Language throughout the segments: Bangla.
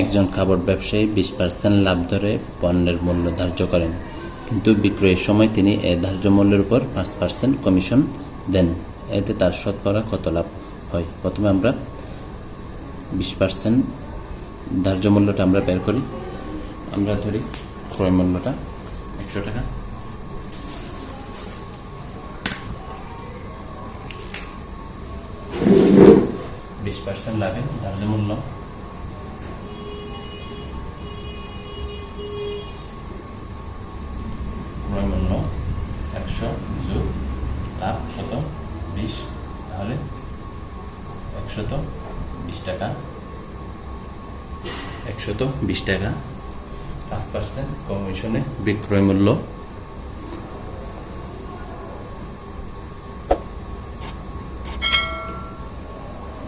একজন কাপড় ব্যবসায়ী বিশ পার্সেন্ট লাভ ধরে পণ্যের মূল্য ধার্য করেন। কিন্তু বিক্রয়ের সময় তিনি এ ধার্য মূল্যের উপর পাঁচ পার্সেন্ট কমিশন দেন। এতে তার শতকরা কত লাভ হয়? প্রথমে আমরা বিশ পার্সেন্ট ধার্য মূল্যটা আমরা বের করি। আমরা ধরি ক্রয় মূল্যটা একশো টাকা। বিশ পার্সেন্ট লাভে ধার্য মূল্য লাভ শত বিশ তাহলে একশত বিশ টাকা। একশত বিশ টাকা। পাঁচ পার্সেন্ট কমিশনে বিক্রয় মূল্য।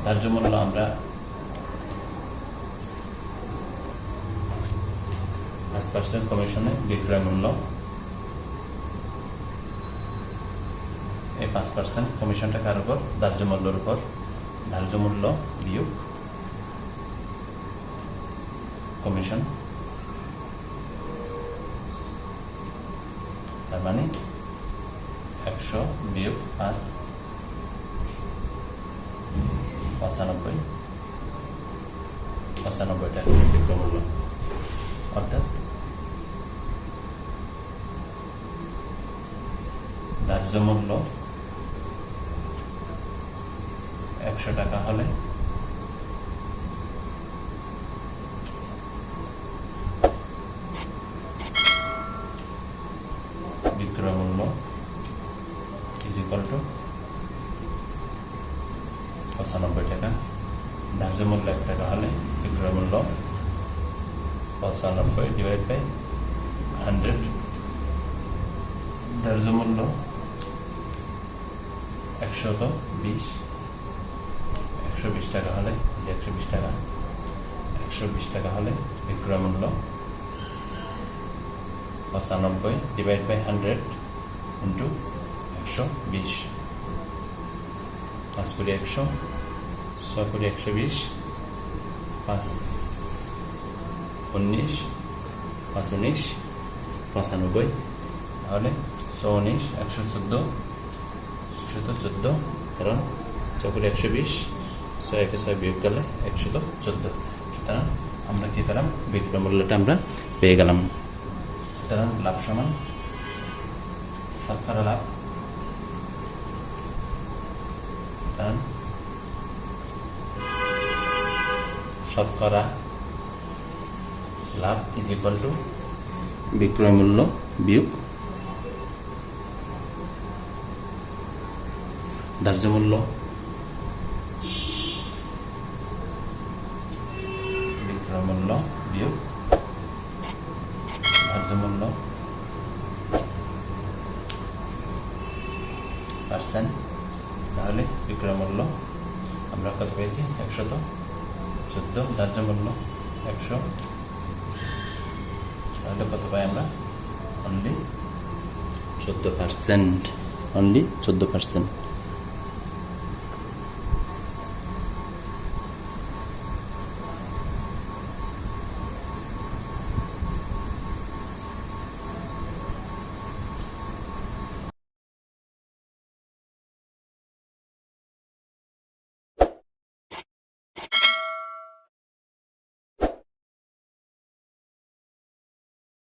ধার্য মূল্য আমরা পাঁচ পার্সেন্ট কমিশনে বিক্রয় মূল্য। পাঁচ পার্সেন্ট কমিশনটা কার উপর ধার্য মূল্যের উপর। ধার্য মূল্য বিয়োগ কমিশন তার মানে একশো বিয়োগ পাঁচ, পঁচানব্বই পঁচানব্বই টাকা বিক্রয় মূল্য। অর্থাৎ ধার্য মূল্য একশো টাকা হলে। বিক্রয় মূল্য ইজ ইকাল টু পঁচানব্বই টাকা। ধার্য মূল্য এক টাকা হলে বিক্রয় মূল্য পঁচানব্বই ডিভাইড বাই হান্ড্রেড ধার্য মূল্য একশত বিশ। একশো বিশ টাকা হলে যে একশো বিশ টাকা, একশো বিশ টাকা হলে বিক্রয় মূল্য পঁচানব্বই ডিভাইড বাই হান্ড্রেড ইন্টু একশো বিশ। পাঁচ কুড়ি একশো, ছয় কুড়ি একশো বিশ, পাঁচ উনিশ পাঁচ উনিশ, পঁচানব্বই, তাহলে ছ উনিশ, একশো চোদ্দ একশো চোদ্দ, কারণ ছয় কুড়ি একশো বিশ ছয় একে ছয় বিয়োগ গেলে একশো তো চোদ্দ। সুতরাং আমরা কি পেলাম বিক্রয় মূল্যটা আমরা পেয়ে গেলাম। সুতরাং লাভ সমান শতকরা লাভ। সুতরাং শতকরা লাভ ইজ ইকুয়াল টু বিক্রয় মূল্য বিয়োগ ধার্য মূল্য। মূল্য বিয়োগ ধার্য মূল্য পার্সেন্ট তাহলে বিক্রয় মূল্য আমরা কত পেয়েছি? একশত চোদ্দ। ধার্য মূল্য একশো। তাহলে কত পাই আমরা? অনলি চোদ্দ পার্সেন্ট অনলি চোদ্দ পার্সেন্ট